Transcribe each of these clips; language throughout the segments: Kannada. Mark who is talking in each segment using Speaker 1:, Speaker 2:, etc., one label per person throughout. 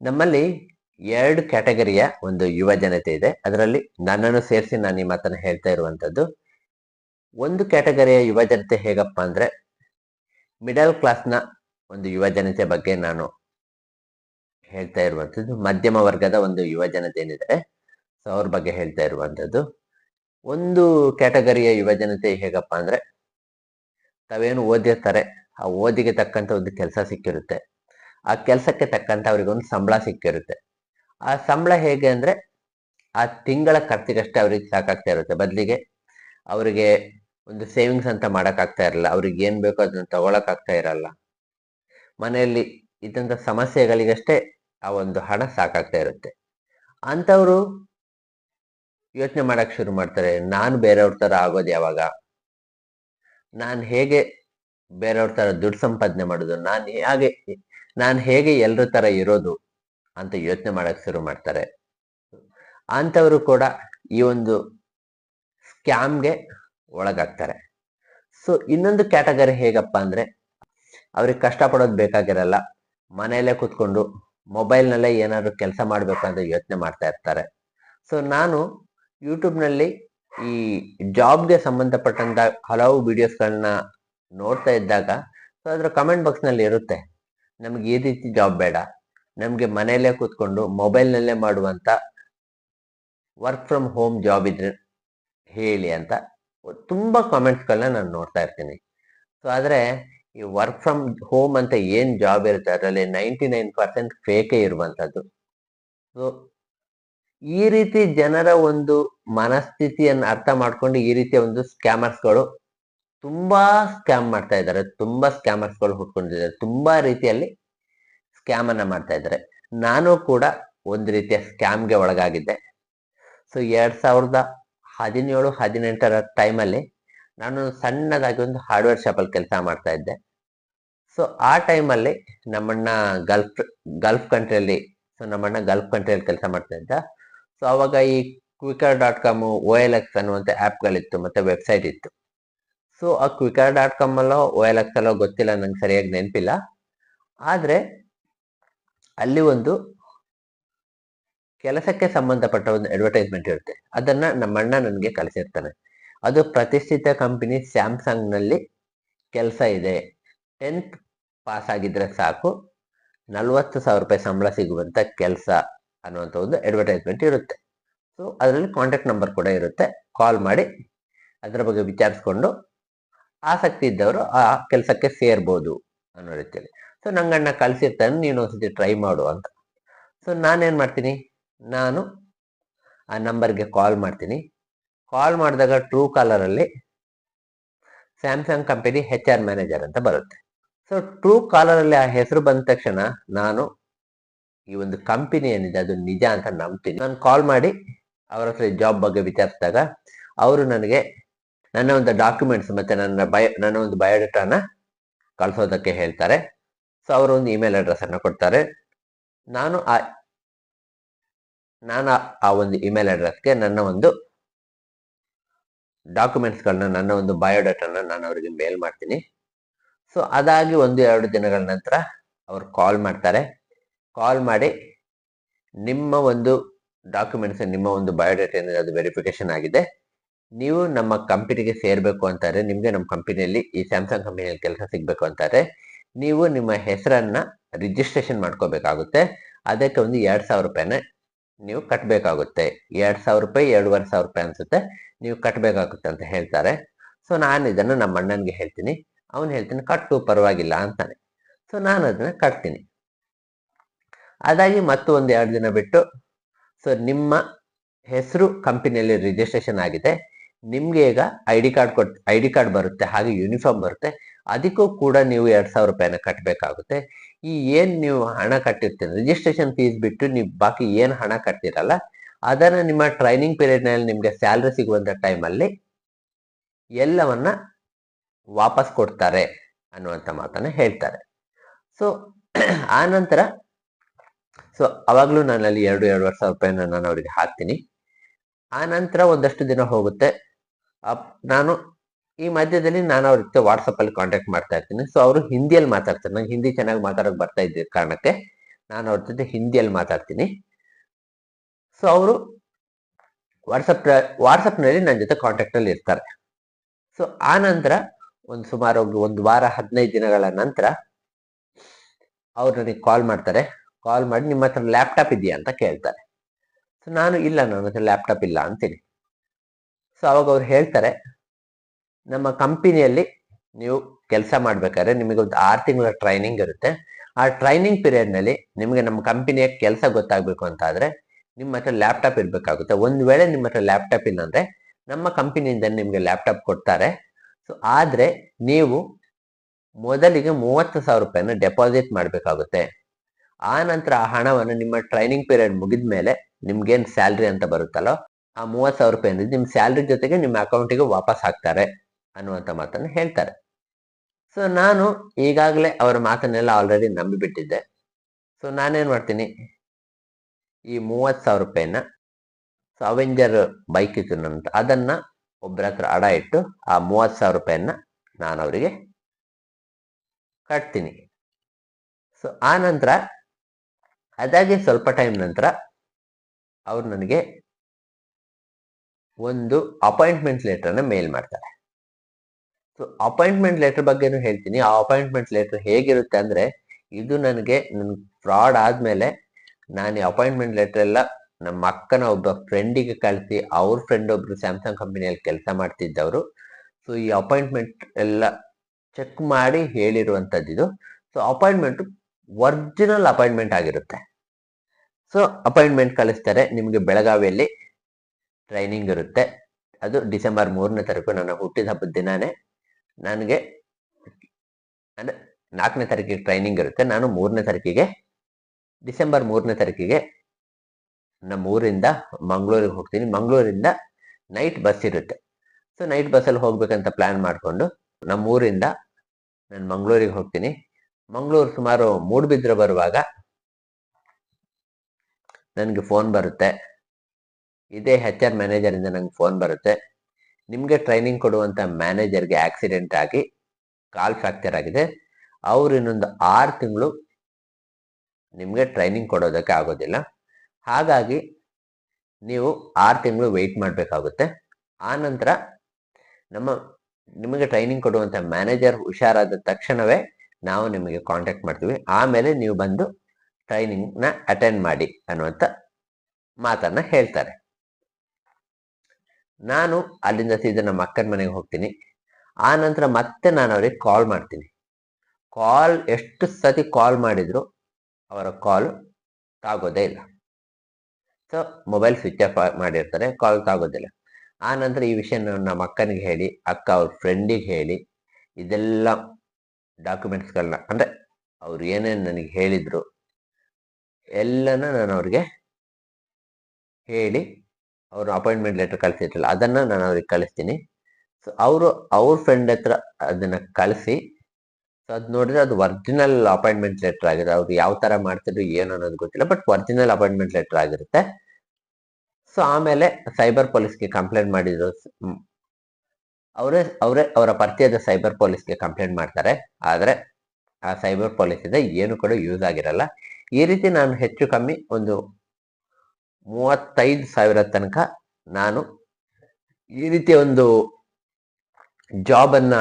Speaker 1: ನಮ್ಮಲ್ಲಿ ಎರಡು ಕ್ಯಾಟಗರಿಯ ಒಂದು ಯುವ ಜನತೆ ಇದೆ. ಅದರಲ್ಲಿ ನನ್ನನ್ನು ಸೇರಿಸಿ ನಾನು ಈ ಮಾತನ್ನು ಹೇಳ್ತಾ ಇರುವಂತದ್ದು ಒಂದು ಕ್ಯಾಟಗರಿಯ ಯುವ ಜನತೆ ಹೇಗಪ್ಪ ಅಂದ್ರೆ ಮಿಡಲ್ ಕ್ಲಾಸ್ನ ಒಂದು ಯುವ ಜನತೆ ಬಗ್ಗೆ ನಾನು ಹೇಳ್ತಾ ಇರುವಂತದ್ದು ಮಧ್ಯಮ ವರ್ಗದ ಒಂದು ಯುವ ಜನತೆ ಏನಿದೆ ಸೊ ಅವ್ರ ಬಗ್ಗೆ ಹೇಳ್ತಾ ಇರುವಂತದ್ದು ಒಂದು ಕ್ಯಾಟಗರಿಯ ಯುವ ಜನತೆ ಹೇಗಪ್ಪ ಅಂದ್ರೆ, ತಾವೇನು ಓದಿರ್ತಾರೆ ಆ ಓದಿಗೆ ತಕ್ಕಂತ ಒಂದು ಕೆಲಸ ಸಿಕ್ಕಿರುತ್ತೆ. ಆ ಕೆಲಸಕ್ಕೆ ತಕ್ಕಂತ ಅವ್ರಿಗೆ ಒಂದು ಸಂಬಳ ಸಿಕ್ಕಿರುತ್ತೆ. ಆ ಸಂಬಳ ಹೇಗೆ ಅಂದ್ರೆ ಆ ತಿಂಗಳ ಖರ್ಚಿಗಷ್ಟೇ ಅವ್ರಿಗೆ ಸಾಕಾಗ್ತಾ ಇರುತ್ತೆ. ಬದಲಿಗೆ ಅವರಿಗೆ ಒಂದು ಸೇವಿಂಗ್ಸ್ ಅಂತ ಮಾಡೋಕ್ಕಾಗ್ತಾ ಇರಲ್ಲ, ಅವ್ರಿಗೆ ಏನ್ ಬೇಕೋ ಅದನ್ನ ತಗೊಳಕ್ಕಾಗ್ತಾ ಇರಲ್ಲ. ಮನೆಯಲ್ಲಿ ಇದ್ದಂಥ ಸಮಸ್ಯೆಗಳಿಗಷ್ಟೇ ಆ ಒಂದು ಹಣ ಸಾಕಾಗ್ತಾ ಇರುತ್ತೆ. ಅಂತವ್ರು ಯೋಚನೆ ಮಾಡಕ್ ಶುರು ಮಾಡ್ತಾರೆ, ನಾನು ಬೇರೆಯವ್ರ ತರ ಆಗೋದು ಯಾವಾಗ? ನಾನು ಹೇಗೆ ಬೇರೆಯವ್ರ ತರ ದುಡ್ಡು ಸಂಪಾದನೆ ಮಾಡೋದು? ನಾನು ಹೇಗೆ ನಾನು ಹೇಗೆ ಎಲ್ರ ತರ ಇರೋದು ಅಂತ ಯೋಚನೆ ಮಾಡಕ್ ಶುರು ಮಾಡ್ತಾರೆ. ಅಂತವರು ಕೂಡ ಈ ಒಂದು ಸ್ಕ್ಯಾಮ್ಗೆ ಒಳಗಾಗ್ತಾರೆ. ಸೊ ಇನ್ನೊಂದು ಕ್ಯಾಟಗರಿ ಹೇಗಪ್ಪ ಅಂದ್ರೆ, ಅವ್ರಿಗೆ ಕಷ್ಟಪಡೋದು ಬೇಕಾಗಿರಲ್ಲ. ಮನೆಯಲ್ಲೇ ಕೂತ್ಕೊಂಡು ಮೊಬೈಲ್ನಲ್ಲೇ ಏನಾದ್ರು ಕೆಲಸ ಮಾಡಬೇಕು ಅಂತ ಯೋಚನೆ ಮಾಡ್ತಾ ಇರ್ತಾರೆ. ಸೊ ನಾನು ಯೂಟ್ಯೂಬ್ನಲ್ಲಿ ಈ ಜಾಬ್ಗೆ ಸಂಬಂಧಪಟ್ಟಂತ ಹಲವು ವಿಡಿಯೋಸ್ಗಳನ್ನ ನೋಡ್ತಾ ಇದ್ದಾಗ ಸೊ ಅದರ ಕಮೆಂಟ್ ಬಾಕ್ಸ್ನಲ್ಲಿ ಇರುತ್ತೆ. ನಮ್ಗೆ ಈ ರೀತಿ ಜಾಬ್ ಬೇಡ. ನಮ್ಗೆ ಮನೆಯಲ್ಲೇ ಕೂತ್ಕೊಂಡು ಮೊಬೈಲ್ನಲ್ಲೇ ಮಾಡುವಂತ ವರ್ಕ್ ಫ್ರಮ್ ಹೋಮ್ ಜಾಬ್ ಇದ್ರೆ ಹೇಳಿ ಅಂತ ತುಂಬಾ ಕಾಮೆಂಟ್ಸ್ಗಳನ್ನ ನಾನು ನೋಡ್ತಾ ಇರ್ತೀನಿ. ಸೊ ಆದ್ರೆ ಈ ವರ್ಕ್ ಫ್ರಮ್ ಹೋಮ್ ಅಂತ ಏನ್ ಜಾಬ್ ಇರುತ್ತೆ ಅದರಲ್ಲಿ ನೈಂಟಿ ನೈನ್ ಪರ್ಸೆಂಟ್ ಫೇಕೇ ಇರುವಂತದ್ದು. ಸೊ ಈ ರೀತಿ ಜನರ ಒಂದು ಮನಸ್ಥಿತಿಯನ್ನು ಅರ್ಥ ಮಾಡ್ಕೊಂಡು ಈ ರೀತಿಯ ಒಂದು ಸ್ಕ್ಯಾಮರ್ಸ್ಗಳು ತುಂಬಾ ಸ್ಕ್ಯಾಮ್ ಮಾಡ್ತಾ ಇದ್ದಾರೆ. ತುಂಬಾ ಸ್ಕ್ಯಾಮರ್ಸ್ಗಳು ಹುಟ್ಕೊಂಡಿದ್ದಾರೆ. ತುಂಬಾ ರೀತಿಯಲ್ಲಿ ಸ್ಕ್ಯಾಮ್ ಅನ್ನ ಮಾಡ್ತಾ ಇದ್ದಾರೆ. ನಾನು ಕೂಡ ಒಂದು ರೀತಿಯ ಸ್ಕ್ಯಾಮ್ಗೆ ಒಳಗಾಗಿದ್ದೆ. ಸೊ ಎರಡ್ ಸಾವಿರದ ಹದಿನೇಳು, ಹದಿನೆಂಟರ ಟೈಮಲ್ಲಿ ನಾನು ಸಣ್ಣದಾಗಿ ಒಂದು ಹಾರ್ಡ್ವೇರ್ ಶಾಪಲ್ಲಿ ಕೆಲಸ ಮಾಡ್ತಾ ಇದ್ದೆ. ಸೊ ಆ ಟೈಮಲ್ಲಿ ನಮ್ಮಣ್ಣ ಗಲ್ಫ್ ಗಲ್ಫ್ ಕಂಟ್ರಿಯಲ್ಲಿ ಸೊ ನಮ್ಮಣ್ಣ ಗಲ್ಫ್ ಕಂಟ್ರಿಯಲ್ಲಿ ಕೆಲಸ ಮಾಡ್ತಾ ಇದ್ದ. ಸೊ ಅವಾಗ ಈ Quikr dot com O L X ಅನ್ನುವಂಥ ಆ್ಯಪ್ಗಳಿತ್ತು ಮತ್ತೆ ವೆಬ್ಸೈಟ್ ಇತ್ತು. ಸೊ ಆ ಕ್ವಿಕರ್ ಡಾಟ್ ಕಾಮ್ ಅಲ್ಲೋ ಓ ಎಲ್ ಎಕ್ಸ್ ಅಲ್ಲೋ ಗೊತ್ತಿಲ್ಲ, ನಂಗೆ ಸರಿಯಾಗಿ ನೆನಪಿಲ್ಲ. ಆದ್ರೆ, ಅಲ್ಲಿ ಒಂದು ಕೆಲಸಕ್ಕೆ ಸಂಬಂಧಪಟ್ಟ ಒಂದು ಅಡ್ವರ್ಟೈಸ್ಮೆಂಟ್ ಇರುತ್ತೆ. ಅದನ್ನ ನಮ್ಮಣ್ಣ ನನಗೆ ಕಳಿಸಿರ್ತಾನೆ. ಅದು ಪ್ರತಿಷ್ಠಿತ ಕಂಪನಿ ಸ್ಯಾಮ್ಸಂಗ್ನಲ್ಲಿ ಕೆಲಸ ಇದೆ. ಟೆಂತ್ ಪಾಸ್ ಆಗಿದ್ರೆ ಸಾಕು. ನಲ್ವತ್ತು ಸಾವಿರ ರೂಪಾಯಿ ಸಂಬಳ ಸಿಗುವಂತ ಕೆಲಸ ಅನ್ನುವಂಥ ಒಂದು ಅಡ್ವರ್ಟೈಸ್ಮೆಂಟ್ ಇರುತ್ತೆ. ಸೊ ಅದರಲ್ಲಿ ಕಾಂಟ್ಯಾಕ್ಟ್ ನಂಬರ್ ಕೂಡ ಇರುತ್ತೆ. ಕಾಲ್ ಮಾಡಿ, ಅದರ ಬಗ್ಗೆ ವಿಚಾರಿಸ್ಕೊಂಡು ಆಸಕ್ತಿ ಇದ್ದವರು ಆ ಕೆಲಸಕ್ಕೆ ಸೇರ್ಬೋದು ಅನ್ನೋ ರೀತಿಯಲ್ಲಿ. ಸೊ ನಂಗಣ್ಣ ಕಳ್ಸಿರ್ತಾನೆ ನೀನು ಒಂದ್ಸತಿ ಟ್ರೈ ಮಾಡು ಅಂತ. ಸೊ ನಾನೇನು ಮಾಡ್ತೀನಿ? ನಾನು ಆ ನಂಬರ್ಗೆ ಕಾಲ್ ಮಾಡ್ತೀನಿ. ಕಾಲ್ ಮಾಡಿದಾಗ ಟ್ರೂ ಕಾಲರಲ್ಲಿ Samsung company H R manager ಅಂತ ಬರುತ್ತೆ. ಸೊ ಟ್ರೂ ಕಾಲರಲ್ಲಿ ಆ ಹೆಸರು ಬಂದ ತಕ್ಷಣ ನಾನು ಈ ಒಂದು ಕಂಪನಿ ಏನಿದೆ ಅದು ನಿಜ ಅಂತ ನಂಬ್ತೀನಿ. ನಾನು ಕಾಲ್ ಮಾಡಿ ಅವರ ಹತ್ರ ಜಾಬ್ ಬಗ್ಗೆ ವಿಚಾರಿಸಿದಾಗ ಅವರು ನನಗೆ ನನ್ನ ಒಂದು ಡಾಕ್ಯುಮೆಂಟ್ಸ್ ಮತ್ತೆ ನನ್ನ ಬಯ ನನ್ನ ಒಂದು ಬಯೋಡೇಟಾನ ಕಳಿಸೋದಕ್ಕೆ ಹೇಳ್ತಾರೆ. ಸೊ ಅವರು ಒಂದು ಇಮೇಲ್ ಅಡ್ರೆಸ್ ಅನ್ನ ಕೊಡ್ತಾರೆ. ನಾನು ಆ ನಾನು ಆ ಒಂದು ಇಮೇಲ್ ಅಡ್ರೆಸ್ಗೆ ನನ್ನ ಒಂದು ಡಾಕ್ಯುಮೆಂಟ್ಸ್ಗಳನ್ನ ನನ್ನ ಒಂದು ಬಯೋಡಾಟಾನ ನಾನು ಅವರಿಗೆ ಮೇಲ್ ಮಾಡ್ತೀನಿ. ಸೊ ಅದಾಗಿ ಒಂದು ಎರಡು ದಿನಗಳ ನಂತರ ಅವರು ಕಾಲ್ ಮಾಡ್ತಾರೆ. ಕಾಲ್ ಮಾಡಿ ನಿಮ್ಮ ಒಂದು ಡಾಕ್ಯುಮೆಂಟ್ಸ್ ನಿಮ್ಮ ಒಂದು ಬಯೋಡೇಟಾ ಏನಿದೆ ಅದು ವೆರಿಫಿಕೇಶನ್ ಆಗಿದೆ. ನೀವು ನಮ್ಮ ಕಂಪನಿಗೆ ಸೇರಬೇಕು ಅಂತಾರೆ. ನಿಮಗೆ ನಮ್ಮ ಕಂಪನಿಯಲ್ಲಿ ಈ ಸ್ಯಾಮ್ಸಂಗ್ ಕಂಪನಿಯಲ್ಲಿ ಕೆಲಸ ಸಿಗಬೇಕು ಅಂತಾರೆ. ನೀವು ನಿಮ್ಮ ಹೆಸರನ್ನ ರಿಜಿಸ್ಟ್ರೇಷನ್ ಮಾಡ್ಕೋಬೇಕಾಗುತ್ತೆ. ಅದಕ್ಕೆ ಒಂದು ಎರಡ್ ಸಾವಿರ ರೂಪಾಯಿನ ನೀವು ಕಟ್ಟಬೇಕಾಗುತ್ತೆ ಎರಡ್ ಸಾವಿರ ರೂಪಾಯಿ, ಎರಡೂವರೆ ಸಾವಿರ ರೂಪಾಯಿ ಅನ್ಸುತ್ತೆ. ನೀವು ಕಟ್ಟಬೇಕಾಗುತ್ತೆ ಅಂತ ಹೇಳ್ತಾರೆ. ಸೊ ನಾನು ಇದನ್ನ ನಮ್ಮ ಅಣ್ಣನಿಗೆ ಹೇಳ್ತೀನಿ. ಅವನು ಹೇಳ್ತೀನಿ, ಕಟ್ಟು, ಪರವಾಗಿಲ್ಲ ಅಂತಾನೆ. ಸೊ ನಾನು ಅದನ್ನ ಕಟ್ತೀನಿ. ಅದಾಗಿ ಮತ್ತು ಒಂದು ಎರಡು ದಿನ ಬಿಟ್ಟು ಸೊ ನಿಮ್ಮ ಹೆಸರು ಕಂಪನಿಯಲ್ಲಿ ರಿಜಿಸ್ಟ್ರೇಷನ್ ಆಗಿದೆ. ನಿಮ್ಗೆ ಈಗ ಐ ಡಿ ಕಾರ್ಡ್ ಕೊಟ್ ಐ ಡಿ ಕಾರ್ಡ್ ಬರುತ್ತೆ, ಹಾಗೆ ಯೂನಿಫಾರ್ಮ್ ಬರುತ್ತೆ. ಅದಕ್ಕೂ ಕೂಡ ನೀವು ಎರಡ್ ಸಾವಿರ ರೂಪಾಯಿನ ಕಟ್ಟಬೇಕಾಗುತ್ತೆ ಈ ಏನ್ ನೀವು ಹಣ ಕಟ್ಟಿರ್ತೀರ ರಿಜಿಸ್ಟ್ರೇಷನ್ ಫೀಸ್ ಬಿಟ್ಟು ನೀವು ಬಾಕಿ ಏನ್ ಹಣ ಕಟ್ತಿರಲ್ಲ ಅದನ್ನ ನಿಮ್ಮ ಟ್ರೈನಿಂಗ್ ಪೀರಿಯಡ್ನಲ್ಲಿ ನಿಮ್ಗೆ ಸ್ಯಾಲ್ರಿ ಸಿಗುವಂತ ಟೈಮಲ್ಲಿ ಎಲ್ಲವನ್ನ ವಾಪಸ್ ಕೊಡ್ತಾರೆ ಅನ್ನುವಂಥ ಮಾತನ್ನ ಹೇಳ್ತಾರೆ. ಸೊ ಆ ನಂತರ ಸೊ ಅವಾಗ್ಲೂ ನಾನು ಅಲ್ಲಿ ಎರಡು ಎರಡುವರೆ ಸಾವಿರ ರೂಪಾಯಿನ ನಾನು ಅವರಿಗೆ ಹಾಕ್ತೀನಿ. ಆ ನಂತರ ಒಂದಷ್ಟು ದಿನ ಹೋಗುತ್ತೆ. ನಾನು ಈ ಮಧ್ಯದಲ್ಲಿ ನಾನು ಅವ್ರ ಜೊತೆ ವಾಟ್ಸಪ್ ಅಲ್ಲಿ ಕಾಂಟ್ಯಾಕ್ಟ್ ಮಾಡ್ತಾ ಇರ್ತೀನಿ. ಸೊ ಅವರು ಹಿಂದಿಯಲ್ಲಿ ಮಾತಾಡ್ತಾರೆ. ನಂಗೆ ಹಿಂದಿ ಚೆನ್ನಾಗಿ ಮಾತಾಡೋಕೆ ಬರ್ತಾ ಇದ್ದ ಕಾರಣಕ್ಕೆ ನಾನು ಅವ್ರ ಜೊತೆ ಹಿಂದಿಯಲ್ಲಿ ಮಾತಾಡ್ತೀನಿ. ಸೊ ಅವರು ವಾಟ್ಸಪ್ ವಾಟ್ಸಪ್ನಲ್ಲಿ ನನ್ನ ಜೊತೆ ಕಾಂಟ್ಯಾಕ್ಟಲ್ಲಿ ಇರ್ತಾರೆ. ಸೊ ಆ ನಂತರ ಒಂದು ಸುಮಾರು ಒಂದು ವಾರ, ಹದಿನೈದು ದಿನಗಳ ನಂತರ ಅವ್ರು ನನಗೆ ಕಾಲ್ ಮಾಡ್ತಾರೆ. ಕಾಲ್ ಮಾಡಿ ನಿಮ್ಮ ಹತ್ರ ಲ್ಯಾಪ್ಟಾಪ್ ಇದೆಯಾ ಅಂತ ಕೇಳ್ತಾರೆ. ಸೊ ನಾನು ಇಲ್ಲ, ನನ್ನ ಹತ್ರ ಲ್ಯಾಪ್ಟಾಪ್ ಇಲ್ಲ ಅಂತೀನಿ. ಸೊ ಅವಾಗ ಅವ್ರು ಹೇಳ್ತಾರೆ, ನಮ್ಮ ಕಂಪನಿಯಲ್ಲಿ ನೀವು ಕೆಲಸ ಮಾಡ್ಬೇಕಾದ್ರೆ ನಿಮಗೆ ಒಂದು ಆರು ತಿಂಗಳ ಟ್ರೈನಿಂಗ್ ಇರುತ್ತೆ. ಆ ಟ್ರೈನಿಂಗ್ ಪೀರಿಯಡ್ನಲ್ಲಿ ನಿಮಗೆ ನಮ್ಮ ಕಂಪನಿಯ ಕೆಲಸ ಗೊತ್ತಾಗಬೇಕು ಅಂತ ಆದ್ರೆ ನಿಮ್ಮ ಹತ್ರ ಲ್ಯಾಪ್ಟಾಪ್ ಇರಬೇಕಾಗುತ್ತೆ. ಒಂದು ವೇಳೆ ನಿಮ್ಮ ಹತ್ರ ಲ್ಯಾಪ್ಟಾಪ್ ಇಲ್ಲ ಅಂದ್ರೆ ನಮ್ಮ ಕಂಪನಿಯಿಂದ ನಿಮಗೆ ಲ್ಯಾಪ್ಟಾಪ್ ಕೊಡ್ತಾರೆ. ಸೊ ಆದ್ರೆ ನೀವು ಮೊದಲಿಗೆ ಮೂವತ್ತು ಸಾವಿರ ರೂಪಾಯಿನ ಡೆಪಾಸಿಟ್ ಮಾಡಬೇಕಾಗುತ್ತೆ. ಆ ನಂತರ ಆ ಹಣವನ್ನು ನಿಮ್ಮ ಟ್ರೈನಿಂಗ್ ಪೀರಿಯಡ್ ಮುಗಿದ ಮೇಲೆ ನಿಮ್ಗೇನು ಸ್ಯಾಲ್ರಿ ಅಂತ ಬರುತ್ತಲ್ಲೋ ಆ ಮೂವತ್ತು ಸಾವಿರ ರೂಪಾಯಿ ನಿಮ್ಮ ಸ್ಯಾಲ್ರಿ ಜೊತೆಗೆ ನಿಮ್ಮ ಅಕೌಂಟಿಗೆ ವಾಪಸ್ ಹಾಕ್ತಾರೆ ಅನ್ನುವಂಥ ಮಾತನ್ನು ಹೇಳ್ತಾರೆ. ಸೊ ನಾನು ಈಗಾಗಲೇ ಅವರ ಮಾತನ್ನೆಲ್ಲ ಆಲ್ರೆಡಿ ನಂಬಿಬಿಟ್ಟಿದ್ದೆ. ಸೊ ನಾನೇನು ಮಾಡ್ತೀನಿ? ಈ ಮೂವತ್ತು ಸಾವಿರ ರೂಪಾಯಿನ ಸೊ ಅವೆಂಜರ್ ಬೈಕ್ ಇತ್ತು ನನ್ನ ಅದನ್ನು ಒಬ್ಬರ ಹತ್ರ ಅಡ ಇಟ್ಟು ಆ ಮೂವತ್ತು ಸಾವಿರ ರೂಪಾಯಿಯನ್ನು ನಾನು ಅವರಿಗೆ ಕಟ್ತೀನಿ. ಸೊ ಆ ನಂತರ, ಅದಾಗಿ ಸ್ವಲ್ಪ ಟೈಮ್ ನಂತರ ಅವ್ರು ನನಗೆ ಒಂದು ಅಪಾಯಿಂಟ್ಮೆಂಟ್ ಲೆಟರ್ನ ಮೇಲ್ ಮಾಡ್ತಾರೆ. ಸೊ ಅಪಾಯಿಂಟ್ಮೆಂಟ್ ಲೆಟರ್ ಬಗ್ಗೆನೂ ಹೇಳ್ತೀನಿ. ಆ ಅಪಾಯಿಂಟ್ಮೆಂಟ್ ಲೆಟರ್ ಹೇಗಿರುತ್ತೆ ಅಂದ್ರೆ, ಇದು ನನಗೆ ನನ್ ಫ್ರಾಡ್ ಆದ್ಮೇಲೆ ನಾನು ಅಪಾಯಿಂಟ್ಮೆಂಟ್ ಲೆಟರ್ ಎಲ್ಲ ನಮ್ಮ ಅಕ್ಕನ ಒಬ್ಬ ಫ್ರೆಂಡಿಗೆ ಕಳಿಸಿ, ಅವ್ರ ಫ್ರೆಂಡ್ ಒಬ್ರು ಸ್ಯಾಮ್ಸಂಗ್ ಕಂಪನಿಯಲ್ಲಿ ಕೆಲಸ ಮಾಡ್ತಿದ್ದವರು. ಸೊ ಈ ಅಪಾಯಿಂಟ್ಮೆಂಟ್ ಎಲ್ಲ ಚೆಕ್ ಮಾಡಿ ಹೇಳಿರುವಂತದ್ದು ಇದು. ಸೊ ಅಪಾಯಿಂಟ್ಮೆಂಟ್ ಒರಿಜಿನಲ್ ಅಪಾಯಿಂಟ್ಮೆಂಟ್ ಆಗಿರುತ್ತೆ. ಸೊ ಅಪಾಯಿಂಟ್ಮೆಂಟ್ ಕಳಿಸ್ತಾರೆ ನಿಮಗೆ ಬೆಳಗಾವಿಯಲ್ಲಿ. ಟ್ರೈನಿಂಗ್ ಇರುತ್ತೆ. ಅದು ಡಿಸೆಂಬರ್ ಮೂರನೇ ತಾರೀಕು ನನ್ನ ಹುಟ್ಟಿದ ಹಬ್ಬದ ದಿನಾನೇ. ನನಗೆ ಅಂದರೆ ನಾಲ್ಕನೇ ತಾರೀಕಿಗೆ ಟ್ರೈನಿಂಗ್ ಇರುತ್ತೆ. ನಾನು ಮೂರನೇ ತಾರೀಕಿಗೆ, ಡಿಸೆಂಬರ್ ಮೂರನೇ ತಾರೀಕಿಗೆ ನಮ್ಮ ಊರಿಂದ ಮಂಗಳೂರಿಗೆ ಹೋಗ್ತೀನಿ. ಮಂಗಳೂರಿಂದ ನೈಟ್ ಬಸ್ ಇರುತ್ತೆ. ಸೊ ನೈಟ್ ಬಸ್ಸಲ್ಲಿ ಹೋಗ್ಬೇಕಂತ ಪ್ಲ್ಯಾನ್ ಮಾಡಿಕೊಂಡು ನಮ್ಮ ಊರಿಂದ ನಾನು ಮಂಗಳೂರಿಗೆ ಹೋಗ್ತೀನಿ. ಮಂಗಳೂರು ಸುಮಾರು ಮೂಡುಬಿದ್ರೆ ಬರುವಾಗ ನನಗೆ ಫೋನ್ ಬರುತ್ತೆ. ಇದೇ ಹೆಚ್ ಆರ್ ಮ್ಯಾನೇಜರಿಂದ ನಂಗೆ ಫೋನ್ ಬರುತ್ತೆ. ನಿಮಗೆ ಟ್ರೈನಿಂಗ್ ಕೊಡುವಂಥ ಮ್ಯಾನೇಜರ್ಗೆ ಆಕ್ಸಿಡೆಂಟ್ ಆಗಿ ಕಾಲ್ ಫ್ರಾಕ್ಚರ್ ಆಗಿದೆ. ಅವ್ರು ಇನ್ನೊಂದು ಆರು ತಿಂಗಳು ನಿಮಗೆ ಟ್ರೈನಿಂಗ್ ಕೊಡೋದಕ್ಕೆ ಆಗೋದಿಲ್ಲ. ಹಾಗಾಗಿ ನೀವು ಆರು ತಿಂಗಳು ವೆಯ್ಟ್ ಮಾಡಬೇಕಾಗುತ್ತೆ. ಆ ನಂತರ ನಮ್ಮ ನಿಮಗೆ ಟ್ರೈನಿಂಗ್ ಕೊಡುವಂಥ ಮ್ಯಾನೇಜರ್ ಹುಷಾರಾದ ತಕ್ಷಣವೇ ನಾವು ನಿಮಗೆ ಕಾಂಟ್ಯಾಕ್ಟ್ ಮಾಡ್ತೀವಿ. ಆಮೇಲೆ ನೀವು ಬಂದು ಟ್ರೈನಿಂಗ್ನ ಅಟೆಂಡ್ ಮಾಡಿ ಅನ್ನುವಂಥ ಮಾತನ್ನ ಹೇಳ್ತಾರೆ. ನಾನು ಅಲ್ಲಿಂದ ಸೀದಾ ನಮ್ಮ ಅಕ್ಕನ ಮನೆಗೆ ಹೋಗ್ತೀನಿ. ಆ ನಂತರ ಮತ್ತೆ ನಾನು ಅವ್ರಿಗೆ ಕಾಲ್ ಮಾಡ್ತೀನಿ. ಕಾಲ್ ಎಷ್ಟು ಸತಿ ಕಾಲ್ ಮಾಡಿದ್ರು ಅವರ ಕಾಲ್ ತಾಗೋದೇ ಇಲ್ಲ. ಸೊ ಮೊಬೈಲ್ ಸ್ವಿಚ್ ಆಫ್ ಮಾಡಿರ್ತಾರೆ ಕಾಲ್ ತಾಗೋದಿಲ್ಲ ಆ ನಂತರ ಈ ವಿಷಯ ನಮ್ಮ ಅಕ್ಕನಿಗೆ ಹೇಳಿ, ಅಕ್ಕ ಅವ್ರ ಫ್ರೆಂಡಿಗೆ ಹೇಳಿ, ಇದೆಲ್ಲ ಡಾಕ್ಯುಮೆಂಟ್ಸ್ಗಳನ್ನ ಅಂದರೆ ಅವ್ರು ಏನೇನು ನನಗೆ ಹೇಳಿದ್ರು, ಎಲ್ಲನ ನಾನು ಅವ್ರಿಗೆ ಹೇಳಿ ಅವ್ರ ಅಪಾಯಿಂಟ್ಮೆಂಟ್ ಲೆಟರ್ ಕಳಿಸಿದ್ರಲ್ಲ ಅದನ್ನ ನಾನು ಅವ್ರಿಗೆ ಕಳಿಸ್ತೀನಿ. ಸೊ ಅವರು, ಅವ್ರ ಫ್ರೆಂಡ್ ಹತ್ರ ಅದನ್ನ ಕಳಿಸಿ ಸೊ ಅದು ನೋಡಿದ್ರೆ ಅದು ಒರಿಜಿನಲ್ ಅಪಾಯಿಂಟ್ಮೆಂಟ್ ಲೆಟರ್ ಆಗಿದೆ. ಅವ್ರು ಯಾವ ತರ ಮಾಡ್ತಿದ್ರು, ಏನು ಅನ್ನೋದು ಗೊತ್ತಿಲ್ಲ ಬಟ್ ಒರಿಜಿನಲ್ ಅಪಾಯಿಂಟ್ಮೆಂಟ್ ಲೆಟರ್ ಆಗಿರುತ್ತೆ. ಸೊ ಆಮೇಲೆ ಸೈಬರ್ ಪೊಲೀಸ್ಗೆ ಕಂಪ್ಲೇಂಟ್ ಮಾಡಿದ್ರು. ಅವರೇ ಅವರೇ ಅವರ ಪರಿಚಯದ ಸೈಬರ್ ಪೊಲೀಸ್ಗೆ ಕಂಪ್ಲೇಂಟ್ ಮಾಡ್ತಾರೆ. ಆದ್ರೆ, ಆ ಸೈಬರ್ ಪೊಲೀಸಿಂದ ಏನು ಕೂಡ ಯೂಸ್ ಆಗಿರಲ್ಲ. ಈ ರೀತಿ ನಾನು ಹೆಚ್ಚು ಕಮ್ಮಿ ಒಂದು ಮೂವತ್ತೈದು ಸಾವಿರ ತನಕ ನಾನು ಈ ರೀತಿ ಒಂದು ಜಾಬ್ ಅನ್ನ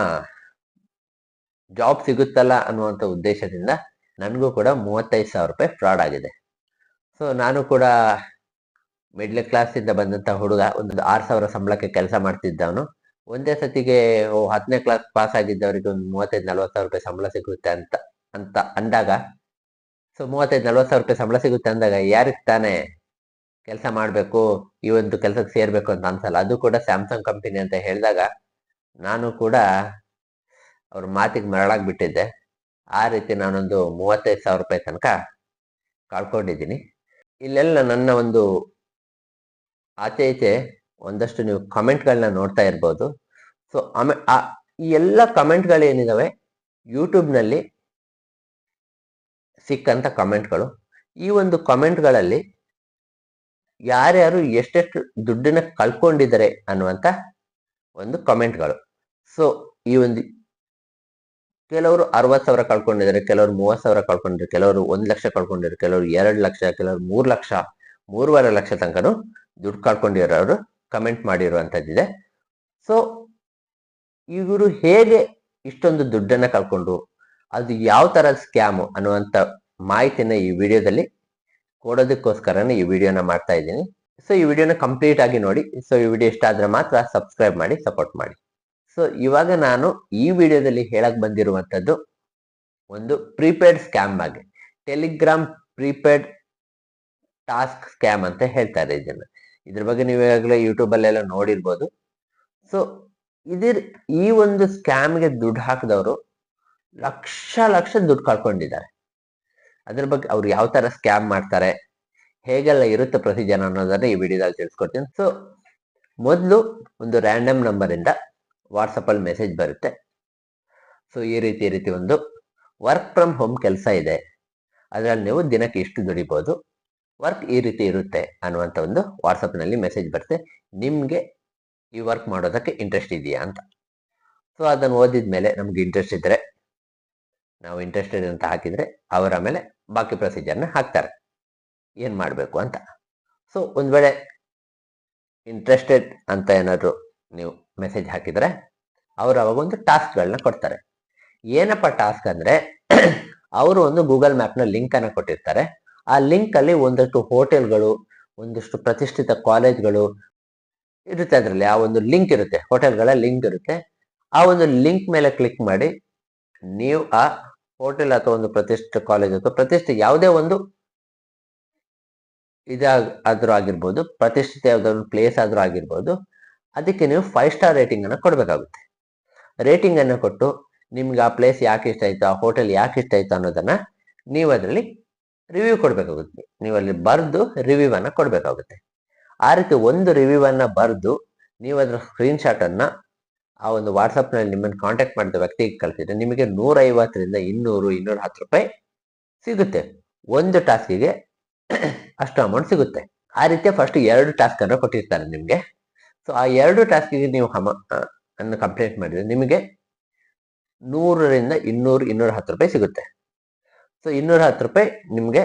Speaker 1: ಜಾಬ್ ಸಿಗುತ್ತಲ್ಲ ಅನ್ನುವಂಥ ಉದ್ದೇಶದಿಂದ ನನಗೂ ಕೂಡ ಮೂವತ್ತೈದು ಸಾವಿರ ರೂಪಾಯಿ ಫ್ರಾಡ್ ಆಗಿದೆ. ಸೊ ನಾನು ಕೂಡ ಮಿಡ್ಲ್ ಕ್ಲಾಸ್ ಇಂದ ಬಂದಂತ ಹುಡುಗ, ಒಂದು ಆರು ಸಾವಿರ ಸಂಬಳಕ್ಕೆ ಕೆಲಸ ಮಾಡ್ತಿದ್ದವನು. ಒಂದೇ ಸತಿಗೆ ಹತ್ತನೇ ಕ್ಲಾಸ್ ಪಾಸ್ ಆಗಿದ್ದವರಿಗೆ ಒಂದು ಮೂವತ್ತೈದು, ನಲ್ವತ್ತು ಸಾವಿರ ರೂಪಾಯಿ ಸಂಬಳ ಸಿಗುತ್ತೆ ಅಂತ ಅಂತ ಅಂದಾಗ ಸೊ ಮೂವತ್ತೈದು, ನಲ್ವತ್ತು ಸಾವಿರ ರೂಪಾಯಿ ಸಂಬಳ ಸಿಗುತ್ತೆ ಅಂದಾಗ, ಯಾರಿಗೆ ತಾನೇ ಕೆಲಸ ಮಾಡಬೇಕು ಈ ಒಂದು ಕೆಲಸಕ್ಕೆ ಸೇರ್ಬೇಕು ಅಂತ ಅನ್ಸಲ್ಲ. ಅದು ಕೂಡ ಸ್ಯಾಮ್ಸಂಗ್ ಕಂಪನಿ ಅಂತ ಹೇಳಿದಾಗ ನಾನು ಕೂಡ ಅವ್ರ ಮಾತಿಗೆ ಮರಳಾಗಿ ಬಿಟ್ಟಿದ್ದೆ ಆ ರೀತಿ ನಾನೊಂದು ಮೂವತ್ತೈದು ಸಾವಿರ ರೂಪಾಯಿ ತನಕ ಕಳ್ಕೊಂಡಿದ್ದೀನಿ. ಇಲ್ಲೆಲ್ಲ ನನ್ನ ಒಂದು ಆಚೆ ಈಚೆ ಒಂದಷ್ಟು ನೀವು ಕಮೆಂಟ್ಗಳನ್ನ ನೋಡ್ತಾ ಇರ್ಬೋದು. ಸೊ ಆಮೆ ಆ, ಈ ಎಲ್ಲ ಕಮೆಂಟ್ಗಳು ಏನಿದಾವೆ, ಯೂಟ್ಯೂಬ್ನಲ್ಲಿ ಸಿಕ್ಕಂಥ ಕಮೆಂಟ್ಗಳು. ಈ ಒಂದು ಕಮೆಂಟ್ಗಳಲ್ಲಿ ಯಾರ್ಯಾರು ಎಷ್ಟೆಷ್ಟು ದುಡ್ಡನ್ನ ಕಳ್ಕೊಂಡಿದ್ದಾರೆ ಅನ್ನುವಂತ ಒಂದು ಕಮೆಂಟ್ಗಳು. ಸೊ, ಈ ಒಂದು ಕೆಲವರು ಅರವತ್ತು ಸಾವಿರ ಕಳ್ಕೊಂಡಿದ್ದಾರೆ, ಕೆಲವರು ಮೂವತ್ತು ಸಾವಿರ ಕಳ್ಕೊಂಡಿದ್ದಾರೆ, ಕೆಲವರು ಒಂದು ಲಕ್ಷ ಕಳ್ಕೊಂಡಿದ್ದಾರೆ, ಕೆಲವರು ಎರಡು ಲಕ್ಷ, ಕೆಲವರು ಮೂರು ಲಕ್ಷ, ಮೂರುವರೆ ಲಕ್ಷ ತನಕನು ದುಡ್ಡು ಕಳ್ಕೊಂಡಿರೋರು ಕಮೆಂಟ್ ಮಾಡಿರುವಂಥದ್ದಿದೆ. ಸೊ, ಇವರು ಹೇಗೆ ಇಷ್ಟೊಂದು ದುಡ್ಡನ್ನ ಕಳ್ಕೊಂಡು, ಅದು ಯಾವ ತರ ಸ್ಕ್ಯಾಮು ಅನ್ನುವಂತ ಮಾಹಿತಿನ ಈ ವಿಡಿಯೋದಲ್ಲಿ ಕೊಡೋದಕ್ಕೋಸ್ಕರನೇ ಈ ವಿಡಿಯೋನ ಮಾಡ್ತಾ ಇದ್ದೀನಿ. ಸೊ ಈ ವಿಡಿಯೋನ ಕಂಪ್ಲೀಟ್ ಆಗಿ ನೋಡಿ. ಸೊ ಈ ವಿಡಿಯೋ ಇಷ್ಟ ಆದ್ರೆ ಮಾತ್ರ ಸಬ್ಸ್ಕ್ರೈಬ್ ಮಾಡಿ ಸಪೋರ್ಟ್ ಮಾಡಿ. ಸೊ ಇವಾಗ ನಾನು ಈ ವಿಡಿಯೋದಲ್ಲಿ ಹೇಳಕ್ ಬಂದಿರುವಂತದ್ದು ಒಂದು ಪ್ರೀಪೇಡ್ ಸ್ಕ್ಯಾಮ್ ಬಗ್ಗೆ. ಟೆಲಿಗ್ರಾಮ್ ಪ್ರೀಪೇಡ್ ಟಾಸ್ಕ್ ಸ್ಕ್ಯಾಮ್ ಅಂತ ಹೇಳ್ತಾರೆ ಇದನ್ನ. ಇದ್ರ ಬಗ್ಗೆ ನೀವು ಈಗಾಗಲೇ ಯೂಟ್ಯೂಬ್ ಅಲ್ಲೆಲ್ಲ ನೋಡಿರ್ಬೋದು. ಸೊ ಇದಿರ್ ಈ ಒಂದು ಸ್ಕ್ಯಾಮ್ಗೆ ದುಡ್ಡು ಹಾಕಿದವರು ಲಕ್ಷ ಲಕ್ಷ ದುಡ್ಡು ಕಳ್ಕೊಂಡಿದ್ದಾರೆ. ಅದ್ರ ಬಗ್ಗೆ ಅವ್ರು ಯಾವ ತರ ಸ್ಕ್ಯಾಮ್ ಮಾಡ್ತಾರೆ, ಹೇಗೆಲ್ಲ ಇರುತ್ತೆ ಪ್ರೊಸೀಜರ್ ಅನ್ನೋದನ್ನ ಈ ವಿಡಿಯೋದಲ್ಲಿ ತಿಳಿಸ್ಕೊಡ್ತೀನಿ. ಸೊ ಮೊದಲು ಒಂದು ರ್ಯಾಂಡಮ್ ನಂಬರ್ ಇಂದ ವಾಟ್ಸಪ್ ಅಲ್ಲಿ ಮೆಸೇಜ್ ಬರುತ್ತೆ. ಸೊ ಈ ರೀತಿ ಈ ರೀತಿ ಒಂದು ವರ್ಕ್ ಫ್ರಮ್ ಹೋಮ್ ಕೆಲಸ ಇದೆ. ಅದರಲ್ಲಿ ನೀವು ದಿನಕ್ಕೆ ಇಷ್ಟು ದುಡಿಬೋದು. ವರ್ಕ್ ಈ ರೀತಿ ಇರುತ್ತೆ ಅನ್ನುವಂಥ ಒಂದು ವಾಟ್ಸಪ್ನಲ್ಲಿ ಮೆಸೇಜ್ ಬರುತ್ತೆ. ನಿಮ್ಗೆ ಈ ವರ್ಕ್ ಮಾಡೋದಕ್ಕೆ ಇಂಟ್ರೆಸ್ಟ್ ಇದೆಯಾ ಅಂತ. ಸೊ ಅದನ್ನು ಓದಿದ ಮೇಲೆ ನಮ್ಗೆ ಇಂಟ್ರೆಸ್ಟ್ ಇದ್ರೆ ನಾವು ಇಂಟ್ರೆಸ್ಟೆಡ್ ಅಂತ ಹಾಕಿದರೆ ಅವರ ಮೇಲೆ ಬಾಕಿ ಪ್ರೊಸೀಜರ್ನ ಹಾಕ್ತಾರೆ. ಏನು ಮಾಡಬೇಕು ಅಂತ? ಸೊ ಒಂದು ವೇಳೆ ಇಂಟ್ರೆಸ್ಟೆಡ್ ಅಂತ ಏನಾದರೂ ನೀವು ಮೆಸೇಜ್ ಹಾಕಿದರೆ ಅವರು ಅವಾಗ ಒಂದು ಟಾಸ್ಕ್ಗಳನ್ನ ಕೊಡ್ತಾರೆ. ಏನಪ್ಪ ಟಾಸ್ಕ್ ಅಂದರೆ ಅವರು ಒಂದು ಗೂಗಲ್ ಮ್ಯಾಪ್ನ ಲಿಂಕನ್ನು ಕೊಟ್ಟಿರ್ತಾರೆ. ಆ ಲಿಂಕಲ್ಲಿ ಒಂದಷ್ಟು ಹೋಟೆಲ್ಗಳು ಒಂದಷ್ಟು ಪ್ರತಿಷ್ಠಿತ ಕಾಲೇಜ್ಗಳು ಇರುತ್ತೆ ಅದರಲ್ಲಿ. ಆ ಒಂದು ಲಿಂಕ್ ಇರುತ್ತೆ. ಹೋಟೆಲ್ಗಳ ಲಿಂಕ್ ಇರುತ್ತೆ. ಆ ಒಂದು ಲಿಂಕ್ ಮೇಲೆ ಕ್ಲಿಕ್ ಮಾಡಿ ನೀವು ಆ ಹೋಟೆಲ್ ಅಥವಾ ಒಂದು ಪ್ರತಿಷ್ಠಿತ ಕಾಲೇಜ್ ಅಥವಾ ಪ್ರತಿಷ್ಠಿತ ಯಾವುದೇ ಒಂದು ಇದಾಗ ಆದ್ರೂ ಆಗಿರ್ಬೋದು, ಪ್ರತಿಷ್ಠಿತ ಯಾವುದೋ ಒಂದು ಪ್ಲೇಸ್ ಆದ್ರೂ ಆಗಿರ್ಬೋದು, ಅದಕ್ಕೆ ನೀವು ಫೈವ್ ಸ್ಟಾರ್ ರೇಟಿಂಗ್ ಅನ್ನು ಕೊಡಬೇಕಾಗುತ್ತೆ. ರೇಟಿಂಗ್ ಅನ್ನು ಕೊಟ್ಟು ನಿಮ್ಗೆ ಆ ಪ್ಲೇಸ್ ಯಾಕೆ ಇಷ್ಟ ಆಯ್ತು, ಆ ಹೋಟೆಲ್ ಯಾಕೆ ಇಷ್ಟ ಆಯ್ತು ಅನ್ನೋದನ್ನ ನೀವು ಅದರಲ್ಲಿ ರಿವ್ಯೂ ಕೊಡಬೇಕಾಗುತ್ತೆ. ನೀವು ಅಲ್ಲಿ ಬರೆದು ರಿವ್ಯೂ ಅನ್ನ ಕೊಡಬೇಕಾಗುತ್ತೆ. ಆ ರೀತಿ ಒಂದು ರಿವ್ಯೂ ಅನ್ನ ಬರೆದು ನೀವು ಅದರ ಸ್ಕ್ರೀನ್ ಶಾಟ್ ಅನ್ನ ಆ ಒಂದು ವಾಟ್ಸಪ್ನಲ್ಲಿ ನಿಮ್ಮನ್ನು ಕಾಂಟ್ಯಾಕ್ಟ್ ಮಾಡಿದ ವ್ಯಕ್ತಿಗೆ ಕಳಿಸಿದ್ರೆ ನಿಮಗೆ ನೂರ ಐವತ್ತರಿಂದ ಇನ್ನೂರು, ಇನ್ನೂರ ಹತ್ತು ರೂಪಾಯಿ ಸಿಗುತ್ತೆ. ಒಂದು ಟಾಸ್ಕಿಗೆ ಅಷ್ಟು ಅಮೌಂಟ್ ಸಿಗುತ್ತೆ. ಆ ರೀತಿಯ ಫಸ್ಟ್ ಎರಡು ಟಾಸ್ಕ್ ಅನ್ನು ಕೊಟ್ಟಿರ್ತಾರೆ ನಿಮಗೆ. ಸೊ ಆ ಎರಡು ಟಾಸ್ಕಿಗೆ ನೀವು ಹಮ ಅನ್ನು ಕಂಪ್ಲೀಟ್ ಮಾಡಿದ್ರೆ ನಿಮಗೆ ನೂರರಿಂದ ಇನ್ನೂರು, ಇನ್ನೂರ ಹತ್ತು ರೂಪಾಯಿ ಸಿಗುತ್ತೆ. ಸೊ ಇನ್ನೂರ ಹತ್ತು ರೂಪಾಯಿ ನಿಮಗೆ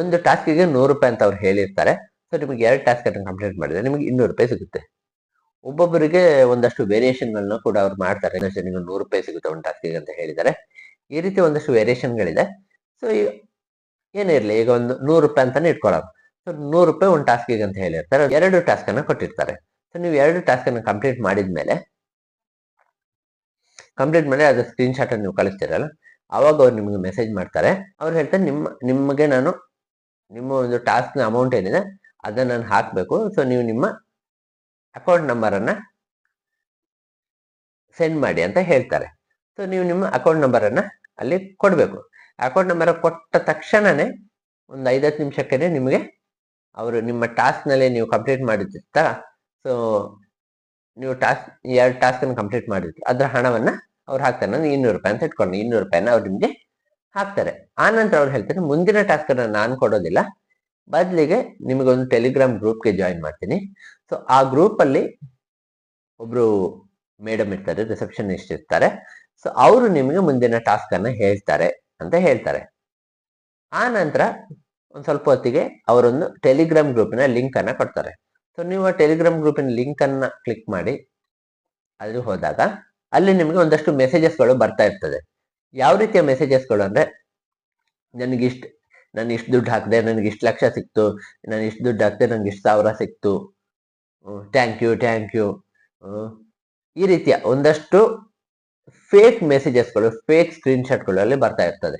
Speaker 1: ಒಂದು ಟಾಸ್ಕಿಗೆ ನೂರು ರೂಪಾಯಿ ಅಂತ ಅವ್ರು ಹೇಳಿರ್ತಾರೆ. ಸೊ ನಿಮಗೆ ಎರಡು ಟಾಸ್ಕ್ ಅನ್ನು ಕಂಪ್ಲೀಟ್ ಮಾಡಿದ್ರೆ ನಿಮಗೆ ಇನ್ನೂರು ರೂಪಾಯಿ ಸಿಗುತ್ತೆ. ಒಬ್ಬೊಬ್ಬರಿಗೆ ಒಂದಷ್ಟು ವೇರಿಯೇಷನ್ಗಳನ್ನ ಕೂಡ ಅವ್ರು ಮಾಡ್ತಾರೆ. ನೂರು ರೂಪಾಯಿ ಸಿಗುತ್ತೆ ಒಂದು ಟಾಸ್ಕಿಗೆ ಅಂತ ಹೇಳಿದ್ದಾರೆ. ಈ ರೀತಿ ಒಂದಷ್ಟು ವೇರಿಯೇಷನ್ಗಳಿದೆ ಸೊ ಏನೇ ಇರಲಿ? ಈಗ ಒಂದು ನೂರು ರೂಪಾಯಿ ಅಂತಾನೆ ಇಟ್ಕೊಳ್ಳೋದು ಸೊ ನೂರು ರೂಪಾಯಿ ಒಂದು ಟಾಸ್ಕಿಗೆ ಅಂತ ಹೇಳಿರ್ತಾರೆ. ಎರಡು ಟಾಸ್ಕ್ ಅನ್ನ ಕೊಟ್ಟಿರ್ತಾರೆ. ಸೊ ನೀವು ಎರಡು ಟಾಸ್ಕ್ ಅನ್ನ ಕಂಪ್ಲೀಟ್ ಮಾಡಿದ್ಮೇಲೆ ಕಂಪ್ಲೀಟ್ ಮಾಡಿ ಅದು ಸ್ಕ್ರೀನ್ ಶಾಟ್ ನೀವು ಕಳಿಸ್ತೀರಲ್ಲ, ಅವಾಗ ಅವ್ರು ನಿಮಗೆ ಮೆಸೇಜ್ ಮಾಡ್ತಾರೆ. ಅವ್ರು ಹೇಳ್ತಾರೆ, ನಿಮ್ಮ, ನಿಮಗೆ ನಾನು, ನಿಮ್ಮ ಒಂದು ಟಾಸ್ಕ್ನ ಅಮೌಂಟ್ ಏನಿದೆ, ಅದನ್ನ ನಾನು ಹಾಕಬೇಕು. ಸೊ ನೀವು ನಿಮ್ಮ ಅಕೌಂಟ್ ನಂಬರನ್ನು ಸೆಂಡ್ ಮಾಡಿ ಅಂತ ಹೇಳ್ತಾರೆ. ಸೊ ನೀವು ನಿಮ್ಮ ಅಕೌಂಟ್ ನಂಬರನ್ನು ಅಲ್ಲಿ ಕೊಡಬೇಕು. ಅಕೌಂಟ್ ನಂಬರ್ ಕೊಟ್ಟ ತಕ್ಷಣವೇ ಒಂದು ಐದತ್ತು ನಿಮಿಷಕ್ಕೆ ನಿಮಗೆ ಅವರು ನಿಮ್ಮ ಟಾಸ್ಕ್ನಲ್ಲಿ ನೀವು ಕಂಪ್ಲೀಟ್ ಮಾಡಿರ್ತಾ ಸೊ ನೀವು ಟಾಸ್ಕ್ ಎರಡು ಟಾಸ್ಕನ್ನು ಕಂಪ್ಲೀಟ್ ಮಾಡಿದ್ರು. ಅದರ ಹಣವನ್ನ ಅವ್ರು ಹಾಕ್ತಾರೆ. ನಾನು ಇನ್ನೂರು ರೂಪಾಯಿ ಅಂತ ಇಟ್ಕೊಂಡು. ಇನ್ನೂರು ರೂಪಾಯಿನ ಅವ್ರು ನಿಮಗೆ ಹಾಕ್ತಾರೆ. ಆನಂತರ ನಂತರ ಅವ್ರು ಹೇಳ್ತಾರೆ, ಮುಂದಿನ ಟಾಸ್ಕನ್ನು ನಾನು ಕೊಡೋದಿಲ್ಲ. ಬದಲಿಗೆ ನಿಮಗೆ ಒಂದು ಟೆಲಿಗ್ರಾಮ್ ಗ್ರೂಪ್ಗೆ ಜಾಯಿನ್ ಮಾಡ್ತೀನಿ. ಸೊ ಆ ಗ್ರೂಪ್ ಅಲ್ಲಿ ಒಬ್ರು ಮೇಡಮ್ ಇರ್ತಾರೆ ರಿಸೆಪ್ಷನಿಸ್ಟ್ ಇರ್ತಾರೆ. ಸೊ ಅವರು ನಿಮಗೆ ಮುಂದಿನ ಟಾಸ್ಕ್ ಅನ್ನ ಹೇಳ್ತಾರೆ ಅಂತ ಹೇಳ್ತಾರೆ. ಆ ನಂತರ ಒಂದ್ ಸ್ವಲ್ಪ ಹೊತ್ತಿಗೆ ಅವರೊಂದು ಟೆಲಿಗ್ರಾಮ್ ಗ್ರೂಪಿನ ಲಿಂಕ್ ಅನ್ನ ಕೊಡ್ತಾರೆ. ಸೊ ನೀವು ಆ ಟೆಲಿಗ್ರಾಮ್ ಗ್ರೂಪಿನ ಲಿಂಕ್ ಅನ್ನ ಕ್ಲಿಕ್ ಮಾಡಿ ಅಲ್ಲಿ ಹೋದಾಗ ಅಲ್ಲಿ ನಿಮಗೆ ಒಂದಷ್ಟು ಮೆಸೇಜಸ್ಗಳು ಬರ್ತಾ ಇರ್ತದೆ. ಯಾವ ರೀತಿಯ ಮೆಸೇಜಸ್ಗಳು ಅಂದ್ರೆ, ನನಗಿಷ್ಟು ನಾನು ಇಷ್ಟು ದುಡ್ಡು ಹಾಕಿದೆ ನನಗೆ ಇಷ್ಟು ಲಕ್ಷ ಸಿಕ್ತು, ನಾನು ಇಷ್ಟು ದುಡ್ಡು ಹಾಕಿದೆ ನನಗೆ ಇಷ್ಟು ಸಾವಿರ ಸಿಕ್ತು. ಥ್ಯಾಂಕ್ ಯು ಥ್ಯಾಂಕ್ ಯು ಈ ರೀತಿಯ ಒಂದಷ್ಟು ಫೇಕ್ ಮೆಸೇಜಸ್ಗಳು ಫೇಕ್ ಸ್ಕ್ರೀನ್ ಶಾಟ್ಗಳಲ್ಲಿ ಬರ್ತಾ ಇರ್ತದೆ.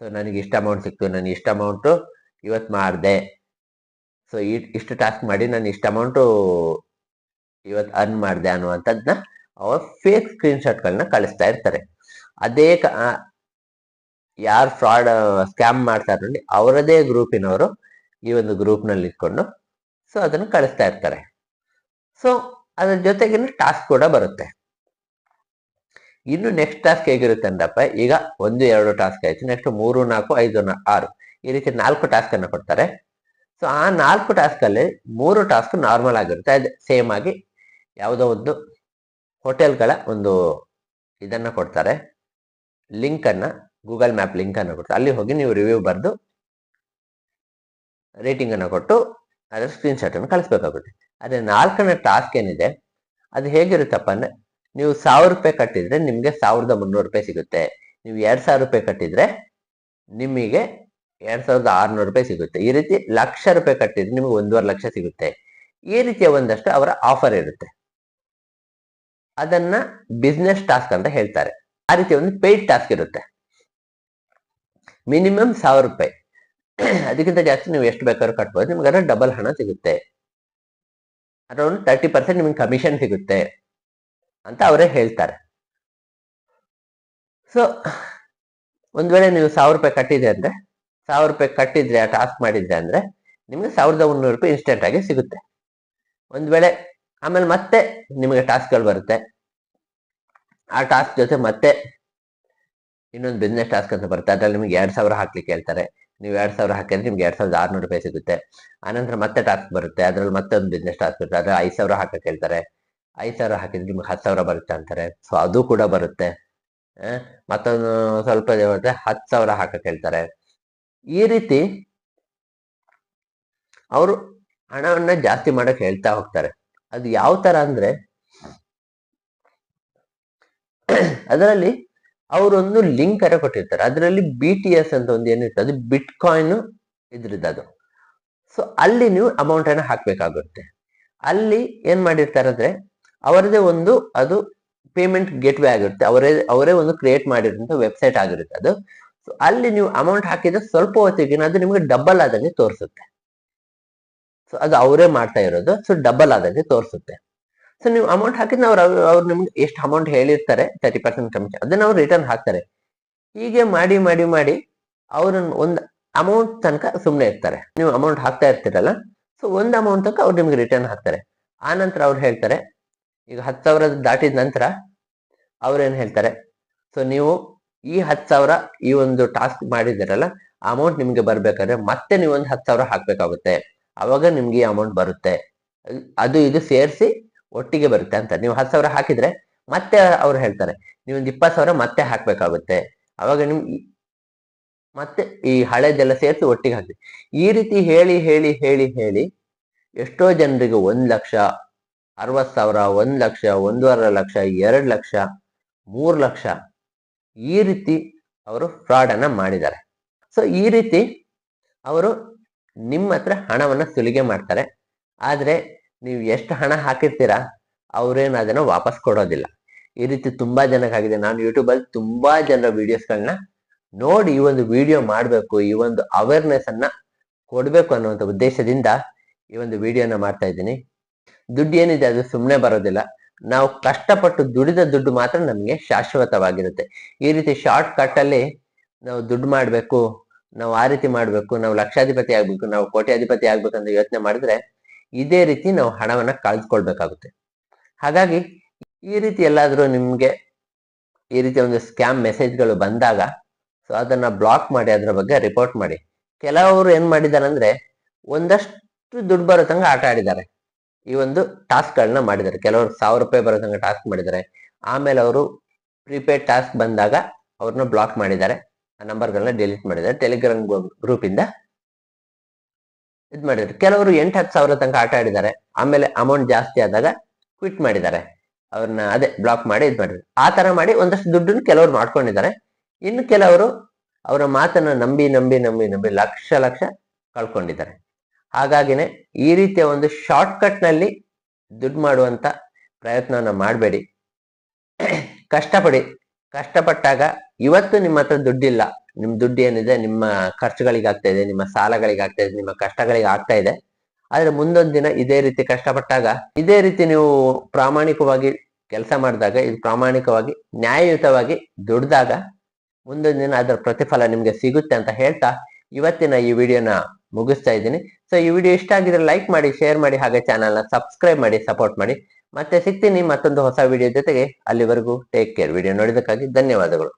Speaker 1: ಸೊ ನನಗೆ ಇಷ್ಟು ಅಮೌಂಟ್ ಸಿಕ್ತು, ನಾನು ಇಷ್ಟು ಅಮೌಂಟು ಇವತ್ತು ಮಾಡಿದೆ. ಸೊ ಇಷ್ಟು ಟಾಸ್ಕ್ ಮಾಡಿ ನಾನು ಇಷ್ಟು ಅಮೌಂಟು ಇವತ್ತು ಅರ್ನ್ ಮಾಡಿದೆ ಅನ್ನುವಂಥದ್ದನ್ನ ಅವ್ರು ಫೇಕ್ ಸ್ಕ್ರೀನ್ ಶಾಟ್ಗಳನ್ನ ಕಳಿಸ್ತಾ ಇರ್ತಾರೆ. ಅದೇ ಯಾರು ಫ್ರಾಡ್ ಸ್ಕ್ಯಾಮ್ ಮಾಡ್ತಾರೆ ನೋಡಿ, ಅವರದೇ ಗ್ರೂಪಿನವರು ಈ ಒಂದು ಗ್ರೂಪ್ನಲ್ಲಿ ಇಟ್ಕೊಂಡು ಸೊ ಅದನ್ನು ಕಳಿಸ್ತಾ ಇರ್ತಾರೆ. ಸೊ ಅದ್ರ ಜೊತೆಗಿನ ಟಾಸ್ಕ್ ಕೂಡ ಬರುತ್ತೆ. ಇನ್ನು ನೆಕ್ಸ್ಟ್ ಟಾಸ್ಕ್ ಹೇಗಿರುತ್ತೆ ಅಂದಪ್ಪ, ಈಗ ಒಂದು, ಎರಡು ಟಾಸ್ಕ್ ಆಯ್ತು ನೆಕ್ಸ್ಟ್ ಮೂರು, ನಾಲ್ಕು, ಐದು ಆರು, ಈ ರೀತಿ ನಾಲ್ಕು ಟಾಸ್ಕ್ ಅನ್ನ ಕೊಡ್ತಾರೆ. ಸೊ ಆ ನಾಲ್ಕು ಟಾಸ್ಕ್ ಅಲ್ಲಿ ಮೂರು ಟಾಸ್ಕ್ ನಾರ್ಮಲ್ ಆಗಿರುತ್ತೆ, ಅದು ಸೇಮ್ ಆಗಿ ಯಾವುದೋ ಒಂದು ಹೋಟೆಲ್ಗಳ ಒಂದು ಇದನ್ನ ಕೊಡ್ತಾರೆ. ಲಿಂಕ್ ಅನ್ನ ಗೂಗಲ್ ಮ್ಯಾಪ್ ಲಿಂಕ್ ಅನ್ನು ಕೊಟ್ಟು, ಅಲ್ಲಿ ಹೋಗಿ ನೀವು ರಿವ್ಯೂ ಬರೆದು ರೇಟಿಂಗ್ ಅನ್ನು ಕೊಟ್ಟು ಅದರ ಸ್ಕ್ರೀನ್ಶಾಟ್ ಅನ್ನು ಕಳಿಸ್ಬೇಕಾಗುತ್ತೆ. ಅದೇ ನಾಲ್ಕನೇ ಟಾಸ್ಕ್ ಏನಿದೆ, ಅದು ಹೇಗಿರುತ್ತಪ್ಪ ಅಂದ್ರೆ, ನೀವು ಸಾವಿರ ರೂಪಾಯಿ ಕಟ್ಟಿದ್ರೆ ನಿಮ್ಗೆ ಸಾವಿರದ ಮುನ್ನೂರು ರೂಪಾಯಿ ಸಿಗುತ್ತೆ. ನೀವು ಎರಡ್ ಸಾವಿರ ರೂಪಾಯಿ ಕಟ್ಟಿದ್ರೆ ನಿಮಗೆ ಎರಡ್ ಸಾವಿರದ ಆರ್ನೂರು ರೂಪಾಯಿ ಸಿಗುತ್ತೆ. ಈ ರೀತಿ ಲಕ್ಷ ರೂಪಾಯಿ ಕಟ್ಟಿದ್ರೆ ನಿಮಗೆ ಒಂದೂವರೆ ಲಕ್ಷ ಸಿಗುತ್ತೆ. ಈ ರೀತಿಯ ಒಂದಷ್ಟು ಅವರ ಆಫರ್ ಇರುತ್ತೆ. ಅದನ್ನ ಬಿಸ್ನೆಸ್ ಟಾಸ್ಕ್ ಅಂತ ಹೇಳ್ತಾರೆ. ಆ ರೀತಿ ಒಂದು ಪೇಯ್ಡ್ ಟಾಸ್ಕ್ ಇರುತ್ತೆ. ಮಿನಿಮಮ್ ಸಾವಿರ ರೂಪಾಯಿ. ಅದಕ್ಕಿಂತ ಜಾಸ್ತಿ ನೀವು ಎಷ್ಟು ಬೇಕಾದ್ರೂ ಕಟ್ಬೋದು. ನಿಮ್ಗೆ ಅದರ ಡಬಲ್ ಹಣ ಸಿಗುತ್ತೆ. ಅರೌಂಡ್ ತರ್ಟಿ ಪರ್ಸೆಂಟ್ ನಿಮ್ಗೆ ಕಮಿಷನ್ ಸಿಗುತ್ತೆ ಅಂತ ಅವರೇ ಹೇಳ್ತಾರೆ. ಸೊ ಒಂದ್ ವೇಳೆ ನೀವು ಸಾವಿರ ರೂಪಾಯಿ ಕಟ್ಟಿದೆ ಅಂದ್ರೆ, ಸಾವಿರ ರೂಪಾಯಿ ಕಟ್ಟಿದ್ರೆ, ಆ ಟಾಸ್ಕ್ ಮಾಡಿದ್ರೆ ಅಂದ್ರೆ, ನಿಮ್ಗೆ ಸಾವಿರದ ಮುನ್ನೂರು ರೂಪಾಯಿ ಇನ್ಸ್ಟೆಂಟ್ ಆಗಿ ಸಿಗುತ್ತೆ. ಒಂದ್ ವೇಳೆ, ಆಮೇಲೆ ಮತ್ತೆ ನಿಮಗೆ ಟಾಸ್ಕ್ಗಳು ಬರುತ್ತೆ. ಆ ಟಾಸ್ಕ್ ಜೊತೆ ಮತ್ತೆ ಇನ್ನೊಂದು ಬಿಸ್ನೆಸ್ ಟಾಸ್ಕ್ ಅಂತ ಬರುತ್ತೆ. ಅದ್ರಲ್ಲಿ ನಿಮ್ಗೆ ಎರಡ್ ಸಾವಿರ ಹಾಕ್ಲಿಕ್ಕೆ ಹೇಳ್ತಾರೆ. ನೀವು ಎರಡ್ ಸಾವಿರ ಹಾಕಿದ್ರೆ ನಿಮ್ಗೆ ಎರಡ್ ಸಾವಿರದ ಆರ್ನೂರು ರೂಪಾಯಿ ಸಿಗುತ್ತೆ. ಆನಂತರ ಮತ್ತೆ ಟಾಸ್ಕ್ ಬರುತ್ತೆ. ಅದ್ರಲ್ಲಿ ಮತ್ತೆ ಒಂದು ಬಿಸ್ನೆಸ್ ಟಾಸ್ಕ್ ಬರುತ್ತೆ. ಅದ್ರ ಐದ್ ಸಾವಿರ ಹಾಕಕ್ಕೆ ಹೇಳ್ತಾರೆ. ಐದ್ ಸಾವಿರ ಹಾಕಿದ್ರೆ ನಿಮ್ಗೆ ಹತ್ತು ಸಾವಿರ ಬರುತ್ತೆ ಅಂತಾರೆ. ಸೊ ಅದು ಕೂಡ ಬರುತ್ತೆ. ಮತ್ತೊಂದು ಸ್ವಲ್ಪ ಬರುತ್ತೆ ಹತ್ತು ಸಾವಿರ ಹಾಕಕ್ಕೆ ಹೇಳ್ತಾರೆ. ಈ ರೀತಿ ಅವರು ಹಣವನ್ನ ಜಾಸ್ತಿ ಮಾಡಕ್ ಹೇಳ್ತಾ ಹೋಗ್ತಾರೆ. ಅದು ಯಾವ ತರ ಅಂದ್ರೆ, ಅದರಲ್ಲಿ ಅವರೊಂದು ಲಿಂಕ್ ಅರ ಕೊಟ್ಟಿರ್ತಾರೆ. ಅದರಲ್ಲಿ ಬಿ ಟಿ ಎಸ್ ಅಂತ ಒಂದು ಏನಿರ್ತದೆ ಅದು ಬಿಟ್ ಕಾಯಿನ್ ಇದ್ರದ್ದು ಸೊ ಅಲ್ಲಿ ನೀವು ಅಮೌಂಟ್ ಅನ್ನ ಹಾಕ್ಬೇಕಾಗುತ್ತೆ. ಅಲ್ಲಿ ಏನ್ ಮಾಡಿರ್ತಾರೆ ಅಂದ್ರೆ ಅವರದೇ ಒಂದು ಅದು ಪೇಮೆಂಟ್ ಗೇಟ್ ವೇ ಆಗಿರುತ್ತೆ. ಅವರೇ ಅವರೇ ಒಂದು ಕ್ರಿಯೇಟ್ ಮಾಡಿರುವಂತ ವೆಬ್ಸೈಟ್ ಆಗಿರುತ್ತೆ ಅದು. ಸೊ ಅಲ್ಲಿ ನೀವು ಅಮೌಂಟ್ ಹಾಕಿದ್ರೆ ಸ್ವಲ್ಪ ಹೊತ್ತಿಗೆ ಅದು ನಿಮಗೆ ಡಬಲ್ ಆದಂಗೆ ತೋರಿಸುತ್ತೆ. ಸೊ ಅದು ಅವರೇ ಮಾಡ್ತಾ ಇರೋದು. ಸೊ ಡಬಲ್ ಆದಂಗೆ ತೋರಿಸುತ್ತೆ. ಸೊ ನೀವು ಅಮೌಂಟ್ ಹಾಕಿದ್ ಅವ್ರು ಅವ್ರು ನಿಮ್ಗೆ ಎಷ್ಟು ಅಮೌಂಟ್ ಹೇಳಿರ್ತಾರೆ ತರ್ಟಿ ಪರ್ಸೆಂಟ್ ಕಮಿಷನ್ ಅದನ್ನ ಅವ್ರು ರಿಟರ್ನ್ ಹಾಕ್ತಾರೆ. ಹೀಗೆ ಮಾಡಿ ಮಾಡಿ ಮಾಡಿ ಅವ್ರನ್ನ ಒಂದು ಅಮೌಂಟ್ ತನಕ ಸುಮ್ಮನೆ ಇರ್ತಾರೆ. ನೀವು ಅಮೌಂಟ್ ಹಾಕ್ತಾ ಇರ್ತೀರಲ್ಲ ಸೊ ಒಂದು ಅಮೌಂಟ್ ತನಕ ಅವ್ರು ನಿಮ್ಗೆ ರಿಟರ್ನ್ ಹಾಕ್ತಾರೆ. ಆ ನಂತರ ಅವ್ರು ಹೇಳ್ತಾರೆ, ಈಗ ಹತ್ತು ಸಾವಿರ ದಾಟಿದ ನಂತರ ಅವ್ರೇನ್ ಹೇಳ್ತಾರೆ ಸೊ ನೀವು ಈ ಹತ್ತು ಸಾವಿರ ಈ ಒಂದು ಟಾಸ್ಕ್ ಮಾಡಿದಿರಲ್ಲ ಅಮೌಂಟ್ ನಿಮ್ಗೆ ಬರ್ಬೇಕಾದ್ರೆ ಮತ್ತೆ ನೀವು ಒಂದು ಹತ್ತು ಸಾವಿರ ಹಾಕ್ಬೇಕಾಗುತ್ತೆ. ಅವಾಗ ನಿಮ್ಗೆ ಈ ಅಮೌಂಟ್ ಬರುತ್ತೆ. ಅದು ಇದು ಸೇರಿಸಿ ಒಟ್ಟಿಗೆ ಬರುತ್ತೆ ಅಂತ. ನೀವು ಹತ್ತು ಸಾವಿರ ಹಾಕಿದ್ರೆ ಮತ್ತೆ ಅವ್ರು ಹೇಳ್ತಾರೆ ನೀವು ಒಂದು ಇಪ್ಪತ್ತು ಸಾವಿರ ಮತ್ತೆ ಹಾಕ್ಬೇಕಾಗುತ್ತೆ. ಅವಾಗ ನಿಮ್ ಮತ್ತೆ ಈ ಹಳೆದೆಲ್ಲ ಸೇರಿಸಿ ಒಟ್ಟಿಗೆ ಹಾಕಿ ಈ ರೀತಿ ಹೇಳಿ ಹೇಳಿ ಹೇಳಿ ಹೇಳಿ ಎಷ್ಟೋ ಜನರಿಗೆ ಒಂದ್ ಲಕ್ಷ ಅರವತ್ ಸಾವಿರ, ಒಂದ್ ಲಕ್ಷ, ಒಂದೂವರೆ ಲಕ್ಷ, ಎರಡು ಲಕ್ಷ, ಮೂರ್ ಲಕ್ಷ ಈ ರೀತಿ ಅವರು ಫ್ರಾಡ್ ಅನ್ನ ಮಾಡಿದ್ದಾರೆ. ಸೊ ಈ ರೀತಿ ಅವರು ನಿಮ್ಮ ಹತ್ರ ಹಣವನ್ನ ಸುಲಿಗೆ ಮಾಡ್ತಾರೆ. ಆದ್ರೆ ನೀವು ಎಷ್ಟು ಹಣ ಹಾಕಿರ್ತೀರಾ, ಅವ್ರೇನು ಅದನ್ನ ವಾಪಸ್ ಕೊಡೋದಿಲ್ಲ. ಈ ರೀತಿ ತುಂಬಾ ಜನಕ್ಕಾಗಿದೆ. ನಾನು ಯೂಟ್ಯೂಬ್ ಅಲ್ಲಿ ತುಂಬಾ ಜನರ ವಿಡಿಯೋಸ್ಗಳನ್ನ ನೋಡಿ ಈ ಒಂದು ವಿಡಿಯೋ ಮಾಡಬೇಕು, ಈ ಒಂದು ಅವೇರ್ನೆಸ್ ಅನ್ನ ಕೊಡಬೇಕು ಅನ್ನುವಂಥ ಉದ್ದೇಶದಿಂದ ಈ ಒಂದು ವಿಡಿಯೋನ ಮಾಡ್ತಾ ಇದ್ದೀನಿ. ದುಡ್ಡು ಏನಿದೆ ಅದು ಸುಮ್ಮನೆ ಬರೋದಿಲ್ಲ. ನಾವು ಕಷ್ಟಪಟ್ಟು ದುಡಿದ ದುಡ್ಡು ಮಾತ್ರ ನಮಗೆ ಶಾಶ್ವತವಾಗಿರುತ್ತೆ. ಈ ರೀತಿ ಶಾರ್ಟ್ ಕಟ್ ಅಲ್ಲಿ ನಾವು ದುಡ್ಡು ಮಾಡಬೇಕು, ನಾವು ಆ ರೀತಿ ಮಾಡಬೇಕು, ನಾವು ಲಕ್ಷಾಧಿಪತಿ ಆಗ್ಬೇಕು, ನಾವು ಕೋಟ್ಯಾಧಿಪತಿ ಆಗ್ಬೇಕು ಅಂತ ಯೋಚನೆ ಮಾಡಿದ್ರೆ ಇದೇ ರೀತಿ ನಾವು ಹಣವನ್ನ ಕಳೆದುಕೊಳ್ಬೇಕಾಗುತ್ತೆ ಹಾಗಾಗಿ ಈ ರೀತಿ ಎಲ್ಲಾದರೂ ನಿಮಗೆ ಈ ರೀತಿ ಒಂದು ಸ್ಕ್ಯಾಮ್ ಮೆಸೇಜ್ಗಳು ಬಂದಾಗ, ಸೊ ಅದನ್ನ ಬ್ಲಾಕ್ ಮಾಡಿ, ಅದರ ಬಗ್ಗೆ ರಿಪೋರ್ಟ್ ಮಾಡಿ. ಕೆಲವರು ಏನು ಮಾಡಿದ್ದಾರೆ ಅಂದ್ರೆ ಒಂದಷ್ಟು ದುಡ್ಡು ಬರೋ ತನಕ ಆಟ ಆಡಿದ್ದಾರೆ. ಈ ಒಂದು ಟಾಸ್ಕ್ಗಳನ್ನ ಮಾಡಿದ್ದಾರೆ. ಕೆಲವರು ಸಾವಿರ ರೂಪಾಯಿ ಬರೋ ತನಕ ಟಾಸ್ಕ್ ಮಾಡಿದ್ದಾರೆ. ಆಮೇಲೆ ಅವರು ಪ್ರಿಪೇಡ್ ಟಾಸ್ಕ್ ಬಂದಾಗ ಅವ್ರನ್ನ ಬ್ಲಾಕ್ ಮಾಡಿದ್ದಾರೆ. ಆ ನಂಬರ್ಗಳನ್ನ ಡಿಲೀಟ್ ಮಾಡಿದ್ದಾರೆ. ಟೆಲಿಗ್ರಾಮ್ ಗ್ರೂಪ್ ಇಂದ ಇದ್ ಮಾಡಿದ್ರು. ಕೆಲವರು ಎಂಟು ಹತ್ತು ಸಾವಿರ ತನಕ ಆಟ ಆಡಿದ್ದಾರೆ. ಆಮೇಲೆ ಅಮೌಂಟ್ ಜಾಸ್ತಿ ಆದಾಗ ಕ್ವಿಟ್ ಮಾಡಿದ್ದಾರೆ. ಅವ್ರನ್ನ ಅದೇ ಬ್ಲಾಕ್ ಮಾಡಿ ಇದ್ ಮಾಡಿದ್ರು. ಆ ತರ ಮಾಡಿ ಒಂದಷ್ಟು ದುಡ್ಡನ್ನು ಕೆಲವರು ಮಾಡ್ಕೊಂಡಿದ್ದಾರೆ. ಇನ್ನು ಕೆಲವರು ಅವರ ಮಾತನ್ನ ನಂಬಿ ನಂಬಿ ನಂಬಿ ನಂಬಿ ಲಕ್ಷ ಲಕ್ಷ ಕಳ್ಕೊಂಡಿದ್ದಾರೆ. ಹಾಗಾಗಿನೇ ಈ ರೀತಿಯ ಒಂದು ಶಾರ್ಟ್ ಕಟ್ನಲ್ಲಿ ದುಡ್ಡು ಮಾಡುವಂತ ಪ್ರಯತ್ನವನ್ನ ಮಾಡಬೇಡಿ. ಕಷ್ಟಪಡಿ, ಕಷ್ಟಪಟ್ಟಾಗ ಇವತ್ತು ನಿಮ್ಮ ಹತ್ರ ದುಡ್ಡಿಲ್ಲ. ನಿಮ್ ದುಡ್ಡು ಏನಿದೆ, ನಿಮ್ಮ ಖರ್ಚುಗಳಿಗೆ ಆಗ್ತಾ ಇದೆ, ನಿಮ್ಮ ಸಾಲಗಳಿಗೆ ಆಗ್ತಾ ಇದೆ, ನಿಮ್ಮ ಕಷ್ಟಗಳಿಗೆ ಆಗ್ತಾ ಇದೆ. ಆದ್ರೆ ಮುಂದೊಂದ್ ದಿನ ಇದೇ ರೀತಿ ಕಷ್ಟಪಟ್ಟಾಗ, ಇದೇ ರೀತಿ ನೀವು ಪ್ರಾಮಾಣಿಕವಾಗಿ ಕೆಲಸ ಮಾಡಿದಾಗ, ಇದು ಪ್ರಾಮಾಣಿಕವಾಗಿ, ನ್ಯಾಯಯುತವಾಗಿ ದುಡ್ದಾಗ, ಮುಂದೊಂದು ದಿನ ಅದರ ಪ್ರತಿಫಲ ನಿಮ್ಗೆ ಸಿಗುತ್ತೆ ಅಂತ ಹೇಳ್ತಾ ಇವತ್ತಿನ ಈ ವಿಡಿಯೋನ ಮುಗಿಸ್ತಾ ಇದ್ದೀನಿ. ಸೊ ಈ ವಿಡಿಯೋ ಇಷ್ಟ ಆಗಿದ್ರೆ ಲೈಕ್ ಮಾಡಿ, ಶೇರ್ ಮಾಡಿ, ಹಾಗೆ ಚಾನಲ್ನ ಸಬ್ಸ್ಕ್ರೈಬ್ ಮಾಡಿ, ಸಪೋರ್ಟ್ ಮಾಡಿ. ಮತ್ತೆ ಸಿಗ್ತೀನಿ ಮತ್ತೊಂದು ಹೊಸ ವಿಡಿಯೋ ಜೊತೆಗೆ. ಅಲ್ಲಿವರೆಗೂ ಟೇಕ್ ಕೇರ್ ವಿಡಿಯೋ ನೋಡಿದಕ್ಕಾಗಿ ಧನ್ಯವಾದಗಳು.